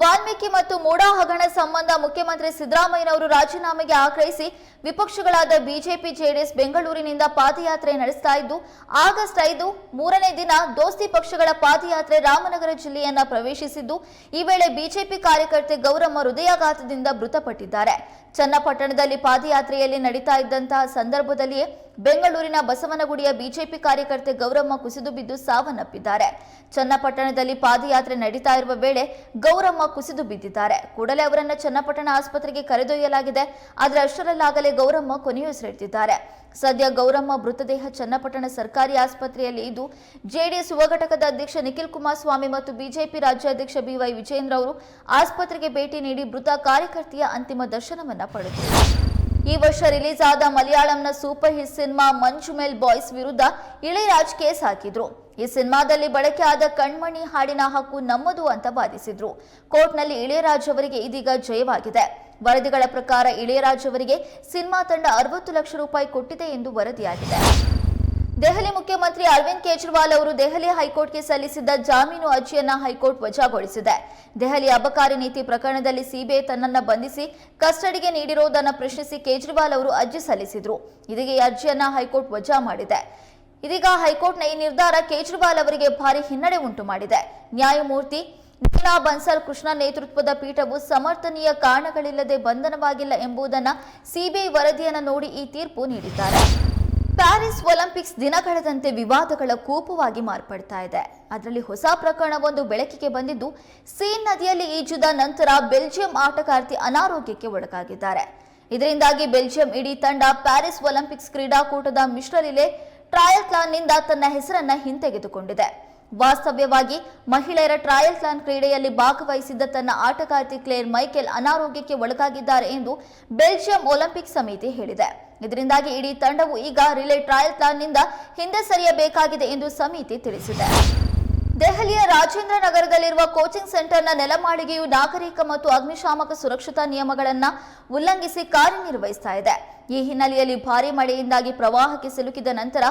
ವಾಲ್ಮೀಕಿ ಮತ್ತು ಮೂಡಾ ಹಗರಣ ಸಂಬಂಧ ಮುಖ್ಯಮಂತ್ರಿ ಸಿದ್ದರಾಮಯ್ಯನವರು ರಾಜೀನಾಮೆಗೆ ಆಗ್ರಹಿಸಿ ವಿಪಕ್ಷಗಳಾದ ಬಿಜೆಪಿ, ಜೆಡಿಎಸ್ ಬೆಂಗಳೂರಿನಿಂದ ಪಾದಯಾತ್ರೆ ನಡೆಸ್ತಾ ಇದ್ದು, ಆಗಸ್ಟ್ ಐದು ಮೂರನೇ ದಿನ ದೋಸ್ತಿ ಪಕ್ಷಗಳ ಪಾದಯಾತ್ರೆ ರಾಮನಗರ ಜಿಲ್ಲೆಯನ್ನ ಪ್ರವೇಶಿಸಿದ್ದು, ಈ ವೇಳೆ ಬಿಜೆಪಿ ಕಾರ್ಯಕರ್ತೆ ಗೌರಮ್ಮ ಹೃದಯಾಘಾತದಿಂದ ಮೃತಪಟ್ಟಿದ್ದಾರೆ. ಚನ್ನಪಟ್ಟಣದಲ್ಲಿ ಪಾದಯಾತ್ರೆಯಲ್ಲಿ ನಡೀತಾ ಇದ್ದಂತಹ ಸಂದರ್ಭದಲ್ಲಿಯೇ ಬೆಂಗಳೂರಿನ ಬಸವನಗುಡಿಯ ಬಿಜೆಪಿ ಕಾರ್ಯಕರ್ತೆ ಗೌರಮ್ಮ ಕುಸಿದು ಬಿದ್ದು ಸಾವನ್ನಪ್ಪಿದ್ದಾರೆ. ಚನ್ನಪಟ್ಟಣದಲ್ಲಿ ಪಾದಯಾತ್ರೆ ನಡೀತಾ ಇರುವ ವೇಳೆ ಗೌರಮ್ಮ ಕುಸಿದು ಬಿದ್ದಿದ್ದಾರೆ. ಕೂಡಲೇ ಅವರನ್ನು ಚನ್ನಪಟ್ಟಣ ಆಸ್ಪತ್ರೆಗೆ ಕರೆದೊಯ್ಯಲಾಗಿದೆ. ಆದರೆ ಅಷ್ಟರಲ್ಲಾಗಲೇ ಗೌರಮ್ಮ ಕೊನೆಯುಸಿರೆಳೆದಿದ್ದಾರೆ. ಸದ್ಯ ಗೌರಮ್ಮ ಮೃತದೇಹ ಚನ್ನಪಟ್ಟಣ ಸರ್ಕಾರಿ ಆಸ್ಪತ್ರೆಯಲ್ಲಿ ಇದ್ದು, ಜೆಡಿಎಸ್ ಘಟಕದ ಅಧ್ಯಕ್ಷ ನಿಖಿಲ್ ಕುಮಾರಸ್ವಾಮಿ ಮತ್ತು ಬಿಜೆಪಿ ರಾಜ್ಯಾಧ್ಯಕ್ಷ ಬಿವೈ ವಿಜೇಂದ್ರ ಅವರು ಆಸ್ಪತ್ರೆಗೆ ಭೇಟಿ ನೀಡಿ ಮೃತ ಕಾರ್ಯಕರ್ತೆಯ ಅಂತಿಮ ದರ್ಶನವನ್ನ ಪಡೆದರು. ಈ ವರ್ಷ ರಿಲೀಸ್ ಆದ ಮಲಯಾಳಂನ super hit cinema Manjummel Boys ವಿರುದ್ಧ ಇಳೆಯರಾಜ್ ಕೇಸ್ ಹಾಕಿದ್ರು. ಈ ಸಿನಿಮಾದಲ್ಲಿ ಬಳಕೆ ಆದ ಕಣ್ಮಣಿ ಹಾಡಿನ ಹಕ್ಕು ನಮ್ಮದು ಅಂತ ವಾದಿಸಿದ್ರು. ಕೋರ್ಟ್ನಲ್ಲಿ ಇಳೆಯರಾಜ್ ಅವರಿಗೆ ಇದೀಗ ಜಯವಾಗಿದೆ. ವರದಿಗಳ ಪ್ರಕಾರ ಇಳೆಯರಾಜ್ ಅವರಿಗೆ ಸಿನಿಮಾ ತಂಡ ಅರವತ್ತು ಲಕ್ಷ ರೂಪಾಯಿ ಕೊಟ್ಟಿದೆ ಎಂದು ವರದಿಯಾಗಿದೆ. ದೆಹಲಿ ಮುಖ್ಯಮಂತ್ರಿ ಅರವಿಂದ್ ಕೇಜ್ರಿವಾಲ್ ಅವರು ದೆಹಲಿ ಹೈಕೋರ್ಟ್ಗೆ ಸಲ್ಲಿಸಿದ್ದ ಜಾಮೀನು ಅರ್ಜಿಯನ್ನ ಹೈಕೋರ್ಟ್ ವಜಾಗೊಳಿಸಿದೆ. ದೆಹಲಿ ಅಬಕಾರಿ ನೀತಿ ಪ್ರಕರಣದಲ್ಲಿ ಸಿಬಿಐ ತನ್ನನ್ನು ಬಂಧಿಸಿ ಕಸ್ಟಡಿಗೆ ನೀಡಿರುವುದನ್ನು ಪ್ರಶ್ನಿಸಿ ಕೇಜ್ರಿವಾಲ್ ಅವರು ಅರ್ಜಿ ಸಲ್ಲಿಸಿದ್ರು. ಇದೀಗ ಈ ಅರ್ಜಿಯನ್ನ ಹೈಕೋರ್ಟ್ ವಜಾ ಮಾಡಿದೆ. ಇದೀಗ ಹೈಕೋರ್ಟ್ನ ಈ ನಿರ್ಧಾರ ಕೇಜ್ರಿವಾಲ್ ಅವರಿಗೆ ಭಾರಿ ಹಿನ್ನಡೆ ಉಂಟು ಮಾಡಿದೆ. ನ್ಯಾಯಮೂರ್ತಿ ನೀಲಾ ಬನ್ಸಲ್ ಕೃಷ್ಣ ನೇತೃತ್ವದ ಪೀಠವು ಸಮರ್ಥನೀಯ ಕಾರಣಗಳಿಲ್ಲದೆ ಬಂಧನವಾಗಿಲ್ಲ ಎಂಬುದನ್ನು ಸಿಬಿಐ ವರದಿಯನ್ನು ನೋಡಿ ಈ ತೀರ್ಪು ನೀಡಿದ್ದಾರೆ. ಪ್ಯಾರಿಸ್ ಒಲಿಂಪಿಕ್ಸ್ ದಿನಗಳೆದಂತೆ ವಿವಾದಗಳ ಕೂಪವಾಗಿ ಮಾರ್ಪಡ್ತಾ ಇದೆ. ಅದರಲ್ಲಿ ಹೊಸ ಪ್ರಕರಣವೊಂದು ಬೆಳಕಿಗೆ ಬಂದಿದ್ದು, ಸೀನ್ ನದಿಯಲ್ಲಿ ಈಜುದ ನಂತರ ಬೆಲ್ಜಿಯಂ ಆಟಗಾರ್ತಿ ಅನಾರೋಗ್ಯಕ್ಕೆ ಒಳಗಾಗಿದ್ದಾರೆ. ಇದರಿಂದಾಗಿ ಬೆಲ್ಜಿಯಂ ಇಡೀ ತಂಡ ಪ್ಯಾರಿಸ್ ಒಲಿಂಪಿಕ್ಸ್ ಕ್ರೀಡಾಕೂಟದ ಮಿಶ್ರ ಟ್ರಯಲ್ ಕ್ಲಾನ್ನಿಂದ ತನ್ನ ಹೆಸರನ್ನ ಹಿಂತೆಗೆದುಕೊಂಡಿದೆ. ವಾಸ್ತವ್ಯವಾಗಿ ಮಹಿಳೆಯರ ಟ್ರಯಲ್ಥಾನ್ ಕ್ರೀಡೆಯಲ್ಲಿ ಭಾಗವಹಿಸಿದ್ದ ತನ್ನ ಆಟಗಾರ್ತಿ ಕ್ಲೇರ್ ಮೈಕೆಲ್ ಅನಾರೋಗ್ಯಕ್ಕೆ ಒಳಗಾಗಿದ್ದಾರೆ ಎಂದು ಬೆಲ್ಜಿಯಂ ಒಲಿಂಪಿಕ್ ಸಮಿತಿ ಹೇಳಿದೆ. ಇದರಿಂದಾಗಿ ಇಡೀ ತಂಡವು ಈಗ ರಿಲೇ ಟ್ರಯಲ್ಥಾನ್ನಿಂದ ಹಿಂದೆ ಸರಿಯಬೇಕಾಗಿದೆ ಎಂದು ಸಮಿತಿ ತಿಳಿಸಿದೆ. ದೆಹಲಿಯ ರಾಜೇಂದ್ರ ನಗರದಲ್ಲಿರುವ ಕೋಚಿಂಗ್ ಸೆಂಟರ್ನ ನೆಲಮಾಳಿಗೆಯು ನಾಗರಿಕ ಮತ್ತು ಅಗ್ನಿಶಾಮಕ ಸುರಕ್ಷತಾ ನಿಯಮಗಳನ್ನು ಉಲ್ಲಂಘಿಸಿ ಕಾರ್ಯನಿರ್ವಹಿಸ್ತಾ ಇದೆ. ಈ ಹಿನ್ನೆಲೆಯಲ್ಲಿ ಭಾರೀ ಮಳೆಯಿಂದಾಗಿ ಪ್ರವಾಹಕ್ಕೆ ಸಿಲುಕಿದ ನಂತರ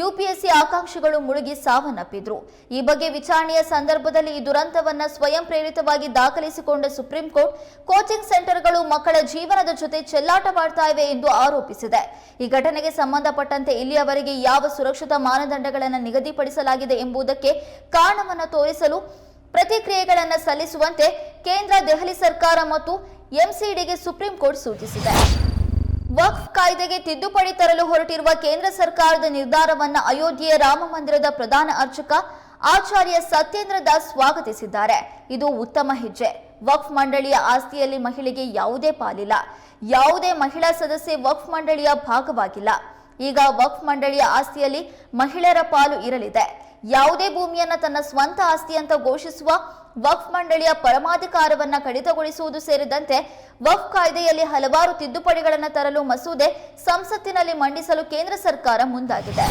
ಯುಪಿಎಸ್ಸಿ ಆಕಾಂಕ್ಷಿಗಳು ಮುಳುಗಿ ಸಾವನ್ನಪ್ಪಿದ್ರು. ಈ ಬಗ್ಗೆ ವಿಚಾರಣೆಯ ಸಂದರ್ಭದಲ್ಲಿ ಈ ದುರಂತವನ್ನ ಸ್ವಯಂ ಪ್ರೇರಿತವಾಗಿ ದಾಖಲಿಸಿಕೊಂಡ ಸುಪ್ರೀಂ ಕೋರ್ಟ್, ಕೋಚಿಂಗ್ ಸೆಂಟರ್ಗಳು ಮಕ್ಕಳ ಜೀವನದ ಜೊತೆ ಚೆಲ್ಲಾಟವಾಡ್ತಾ ಇವೆ ಎಂದು ಆರೋಪಿಸಿದೆ. ಈ ಘಟನೆಗೆ ಸಂಬಂಧಪಟ್ಟಂತೆ ಇಲ್ಲಿಯವರೆಗೆ ಯಾವ ಸುರಕ್ಷತಾ ಮಾನದಂಡಗಳನ್ನು ನಿಗದಿಪಡಿಸಲಾಗಿದೆ ಎಂಬುದಕ್ಕೆ ಕಾರಣವನ್ನು ತೋರಿಸಲು ಪ್ರತಿಕ್ರಿಯೆಗಳನ್ನು ಸಲ್ಲಿಸುವಂತೆ ಕೇಂದ್ರ ದೆಹಲಿ ಸರ್ಕಾರ ಮತ್ತು ಎಂಸಿಡಿಗೆ ಸುಪ್ರೀಂ ಕೋರ್ಟ್ ಸೂಚಿಸಿದೆ. ವಕ್ಫ್ ಕಾಯ್ದೆಗೆ ತಿದ್ದುಪಡಿ ತರಲು ಹೊರಟಿರುವ ಕೇಂದ್ರ ಸರ್ಕಾರದ ನಿರ್ಧಾರವನ್ನು ಅಯೋಧ್ಯೆಯ ರಾಮ ಮಂದಿರದ ಪ್ರಧಾನ ಅರ್ಚಕ ಆಚಾರ್ಯ ಸತ್ಯೇಂದ್ರ ದಾಸ್ ಸ್ವಾಗತಿಸಿದ್ದಾರೆ. ಇದು ಉತ್ತಮ ಹೆಜ್ಜೆ. ವಕ್ಫ್ ಮಂಡಳಿಯ ಆಸ್ತಿಯಲ್ಲಿ ಮಹಿಳೆಗೆ ಯಾವುದೇ ಪಾಲಿಲ್ಲ. ಯಾವುದೇ ಮಹಿಳಾ ಸದಸ್ಯೆ ವಕ್ಫ್ ಮಂಡಳಿಯ ಭಾಗವಾಗಿಲ್ಲ. ಈಗ ವಕ್ಫ್ ಮಂಡಳಿಯ ಆಸ್ತಿಯಲ್ಲಿ ಮಹಿಳೆಯರ ಪಾಲು ಇರಲಿದೆ. ಯಾವುದೇ ಭೂಮಿಯನ್ನು ತನ್ನ ಸ್ವಂತ ಆಸ್ತಿ ಅಂತ ಘೋಷಿಸುವ ವಕ್ಫ್ ಮಂಡಳಿಯ ಪರಮಾಧಿಕಾರವನ್ನ ಕಡಿತಗೊಳಿಸುವುದು ಸೇರಿದಂತೆ ವಕ್ಫ್ ಕಾಯ್ದೆಯಲ್ಲಿ ಹಲವಾರು ತಿದ್ದುಪಡಿಗಳನ್ನು ತರಲು ಮಸೂದೆ ಸಂಸತ್ತಿನಲ್ಲಿ ಮಂಡಿಸಲು ಕೇಂದ್ರ ಸರ್ಕಾರ ಮುಂದಾಗಿದೆ.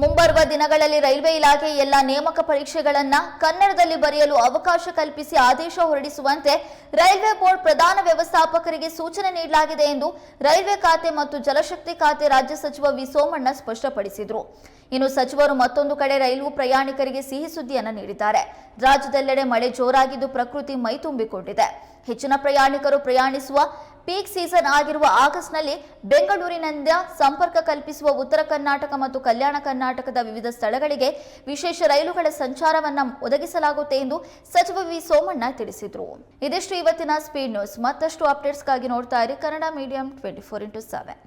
ಮುಂಬರುವ ದಿನಗಳಲ್ಲಿ ರೈಲ್ವೆ ಇಲಾಖೆ ಎಲ್ಲ ನೇಮಕ ಪರೀಕ್ಷೆಗಳನ್ನ ಕನ್ನಡದಲ್ಲಿ ಬರೆಯಲು ಅವಕಾಶ ಕಲ್ಪಿಸಿ ಆದೇಶ ಹೊರಡಿಸುವಂತೆ ರೈಲ್ವೆ ಬೋರ್ಡ್ ಪ್ರಧಾನ ವ್ಯವಸ್ಥಾಪಕರಿಗೆ ಸೂಚನೆ ನೀಡಲಾಗಿದೆ ಎಂದು ರೈಲ್ವೆ ಖಾತೆ ಮತ್ತು ಜಲಶಕ್ತಿ ಖಾತೆ ರಾಜ್ಯ ಸಚಿವ ವಿ ಸೋಮಣ್ಣ ಸ್ಪಷ್ಟಪಡಿಸಿದರು. ಇನ್ನು ಸಚಿವರು ಮತ್ತೊಂದು ಕಡೆ ರೈಲು ಪ್ರಯಾಣಿಕರಿಗೆ ಸಿಹಿ ಸುದ್ದಿಯನ್ನು ನೀಡಿದ್ದಾರೆ. ರಾಜ್ಯದೆಲ್ಲೆಡೆ ಮಳೆ ಜೋರಾಗಿದ್ದು ಪ್ರಕೃತಿ ಮೈತುಂಬಿಕೊಂಡಿದೆ ಹೆಚ್ಚಿನ ಪ್ರಯಾಣಿಕರು ಪ್ರಯಾಣಿಸುವ ಪೀಕ್ ಸೀಸನ್ ಆಗಿರುವ ಆಗಸ್ಟ್ನಲ್ಲಿ ಬೆಂಗಳೂರಿನಿಂದ ಸಂಪರ್ಕ ಕಲ್ಪಿಸುವ ಉತ್ತರ ಕರ್ನಾಟಕ ಮತ್ತು ಕಲ್ಯಾಣ ಕರ್ನಾಟಕದ ವಿವಿಧ ಸ್ಥಳಗಳಿಗೆ ವಿಶೇಷ ರೈಲುಗಳ ಸಂಚಾರವನ್ನು ಒದಗಿಸಲಾಗುತ್ತೆ ಎಂದು ಸಚಿವ ವಿ ಸೋಮಣ್ಣ ತಿಳಿಸಿದರು. ಇದಿಷ್ಟು ಇವತ್ತಿನ ಸ್ಪೀಡ್ ನ್ಯೂಸ್ ಮತ್ತಷ್ಟು ಅಪ್ಡೇಟ್ಸ್ಗಾಗಿ ನೋಡ್ತಾ ಇರಿ Kannada medium twenty four into seven